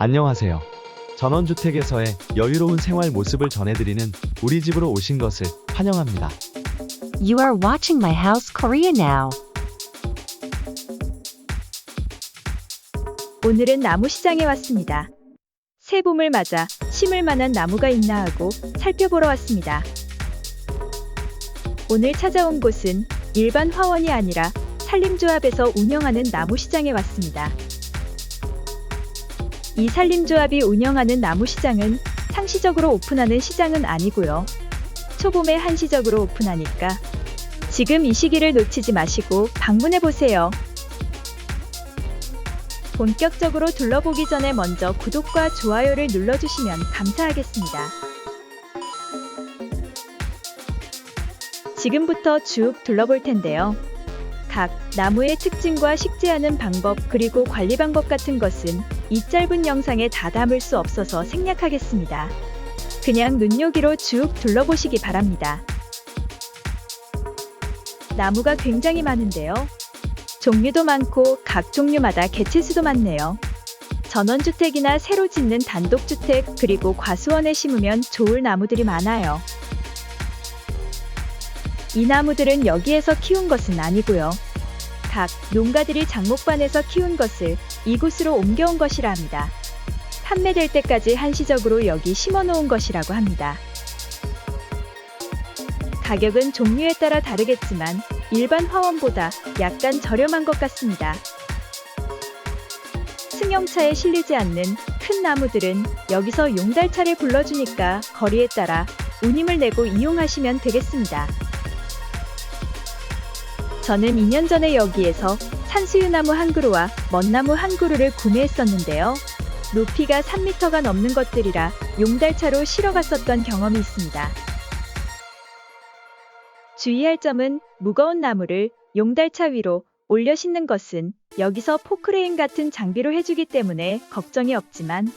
안녕하세요. 전원주택에서의 여유로운 생활 모습을 전해드리는 우리 집으로 오신 것을 환영합니다. You are watching My House Korea now. 오늘은 나무 시장에 왔습니다. 새 봄을 맞아 심을 만한 나무가 있나 하고 살펴보러 왔습니다. 오늘 찾아온 곳은 일반 화원이 아니라 산림조합에서 운영하는 나무 시장에 왔습니다. 이 산림조합이 운영하는 나무 시장은 상시적으로 오픈하는 시장은 아니고요. 초봄에 한시적으로 오픈하니까 지금 이 시기를 놓치지 마시고 방문해 보세요. 본격적으로 둘러보기 전에 먼저 구독과 좋아요를 눌러주시면 감사하겠습니다. 지금부터 쭉 둘러볼 텐데요. 각 나무의 특징과 식재하는 방법 그리고 관리 방법 같은 것은 이 짧은 영상에 다 담을 수 없어서 생략하겠습니다. 그냥 눈요기로 쭉 둘러보시기 바랍니다. 나무가 굉장히 많은데요. 종류도 많고 각 종류마다 개체수도 많네요. 전원주택이나 새로 짓는 단독주택 그리고 과수원에 심으면 좋을 나무들이 많아요. 이 나무들은 여기에서 키운 것은 아니고요. 각 농가들이 장목반에서 키운 것을 이곳으로 옮겨온 것이라 합니다. 판매될 때까지 한시적으로 여기 심어 놓은 것이라고 합니다. 가격은 종류에 따라 다르겠지만 일반 화원보다 약간 저렴한 것 같습니다. 승용차에 실리지 않는 큰 나무들은 여기서 용달차를 불러주니까 거리에 따라 운임을 내고 이용하시면 되겠습니다. 저는 2년 전에 여기에서 산수유나무 한 그루와 멋나무 한 그루를 구매했었는데요. 높이가 3m가 넘는 것들이라 용달차로 실어 갔었던 경험이 있습니다. 주의할 점은 무거운 나무를 용달차 위로 올려 싣는 것은 여기서 포크레인 같은 장비로 해주기 때문에 걱정이 없지만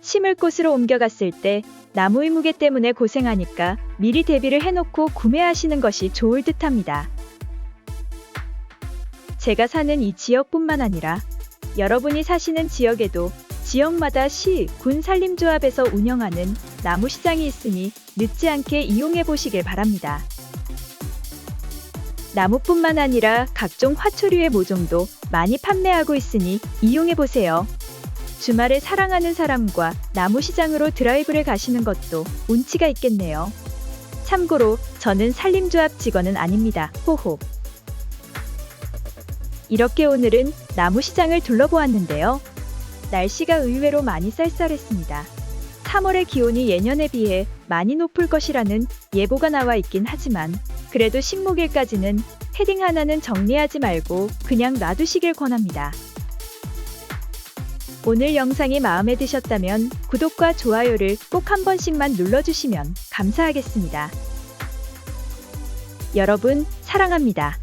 심을 곳으로 옮겨갔을 때 나무의 무게 때문에 고생하니까 미리 대비를 해놓고 구매하시는 것이 좋을 듯 합니다. 제가 사는 이 지역뿐만 아니라 여러분이 사시는 지역에도 지역마다 시, 군 산림조합에서 운영하는 나무 시장이 있으니 늦지 않게 이용해 보시길 바랍니다. 나무뿐만 아니라 각종 화초류의 모종도 많이 판매하고 있으니 이용해 보세요. 주말에 사랑하는 사람과 나무 시장으로 드라이브를 가시는 것도 운치가 있겠네요. 참고로 저는 산림조합 직원은 아닙니다. 호호. 이렇게 오늘은 나무 시장을 둘러보았는데요. 날씨가 의외로 많이 쌀쌀했습니다. 3월의 기온이 예년에 비해 많이 높을 것이라는 예보가 나와 있긴 하지만 그래도 식목일까지는 헤딩 하나는 정리하지 말고 그냥 놔두시길 권합니다. 오늘 영상이 마음에 드셨다면 구독과 좋아요를 꼭 한 번씩만 눌러주시면 감사하겠습니다. 여러분, 사랑합니다.